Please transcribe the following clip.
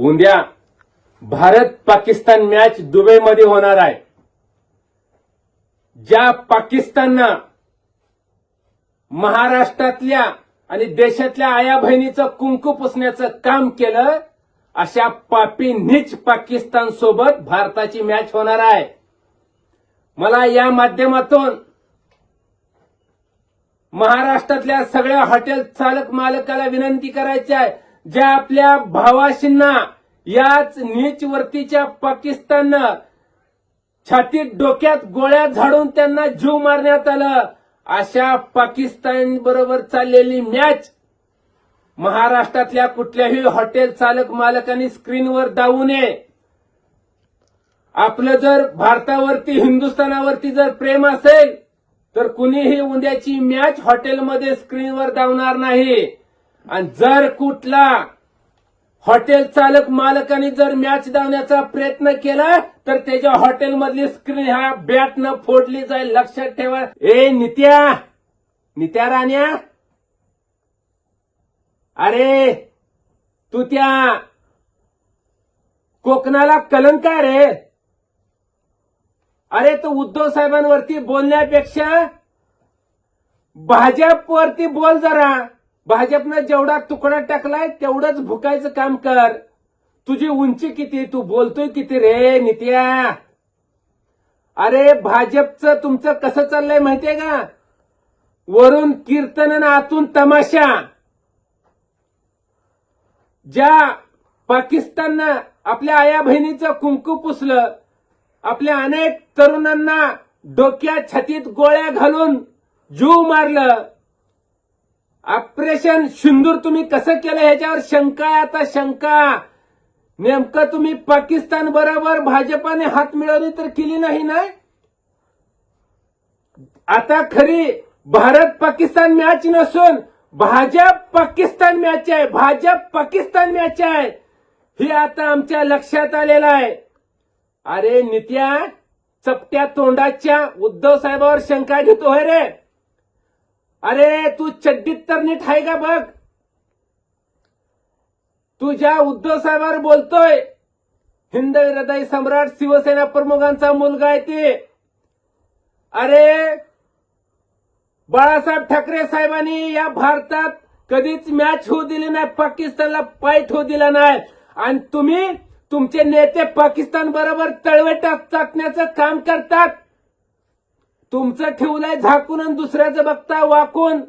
उद्या भारत पाकिस्तान मॅच दुबईमध्ये होणार आहे. ज्या पाकिस्ताननं महाराष्ट्रातल्या आणि देशातल्या आया बहिणीचं कुंकू पुसण्याचं काम केलं अशा पापी नीच पाकिस्तान सोबत भारताची मॅच होणार आहे. मला या माध्यमातून महाराष्ट्रातल्या सगळ्या हॉटेल चालक मालकाला विनंती करायची आहे. ज्या आपल्या भावाशींना याच नीच वरतीच्या पाकिस्ताननं छातीत डोक्यात गोळ्या झाडून त्यांना जीव मारण्यात आलं अशा पाकिस्तान बरोबर चाललेली मॅच महाराष्ट्रातल्या कुठल्याही हॉटेल चालक मालकांनी स्क्रीनवर दावू नये. आपलं जर भारतावरती हिंदुस्थानावरती जर प्रेम असेल तर कुणीही उद्याची मॅच हॉटेलमध्ये स्क्रीनवर दावणार नाही. आणि जर कुठला हॉटेल चालक मालकाने जर मॅच धावण्याचा प्रयत्न केला तर त्याच्या हॉटेलमधली स्क्रीन ह्या बॅटनं फोडली जाईल. लक्षात ठेवा. ए नित्या! नित्या राण्या! अरे तू त्या कोकणाला कलंकार आहे रे. अरे तू उद्धव साहेबांवरती बोलण्यापेक्षा भाजपवरती बोल जरा. भाजपनं जेवढा तुकडा टाकलाय तेवढंच भुकायचं काम कर. तुझी उंची किती तू बोलतोय किती रे नित्या? अरे भाजपचं तुमचं कसं चाललंय माहितीये का? वरून कीर्तन आणि आतून तमाशा. ज्या पाकिस्ताननं आपल्या आया बहिणीचं कुंकू पुसलं आपल्या अनेक तरुणांना डोक्यात छातीत गोळ्या घालून जीव मारलं ऑपरेशन सिंदूर तुम्ही कसं केलं ह्याच्यावर शंका आहे आता शंका. नेमकं तुम्ही पाकिस्तान बरोबर भाजपाने हात मिळवली तर केली नाही ना आता खरी भारत पाकिस्तान मॅच नसून भाजप पाकिस्तान मॅच आहे भाजप पाकिस्तान मॅच आहे. हे आता आमच्या लक्षात आलेलं आहे. अरे नित्या चपट्या तोंडाच्या उद्धव साहेबावर शंका घेतो रे? अरे तू चड्डीत तर नीट आहे का बघ? तू ज्या उद्धव साहेबांवर बोलतोय. हिंद हृदय सम्राट शिवसेना प्रमुखांचा मुलगा आहे ते. अरे बाळासाहेब ठाकरे साहेबांनी या भारतात कधीच मॅच होऊ दिली नाही पाकिस्तानला पायट होऊ दिला नाही. आणि तुम्ही तुमचे नेते पाकिस्तान बरोबर तळवेटात टाकण्याचं काम करतात. तुमचं ठेवलंय झाकून आणि दुसऱ्याचं बघता वाकून.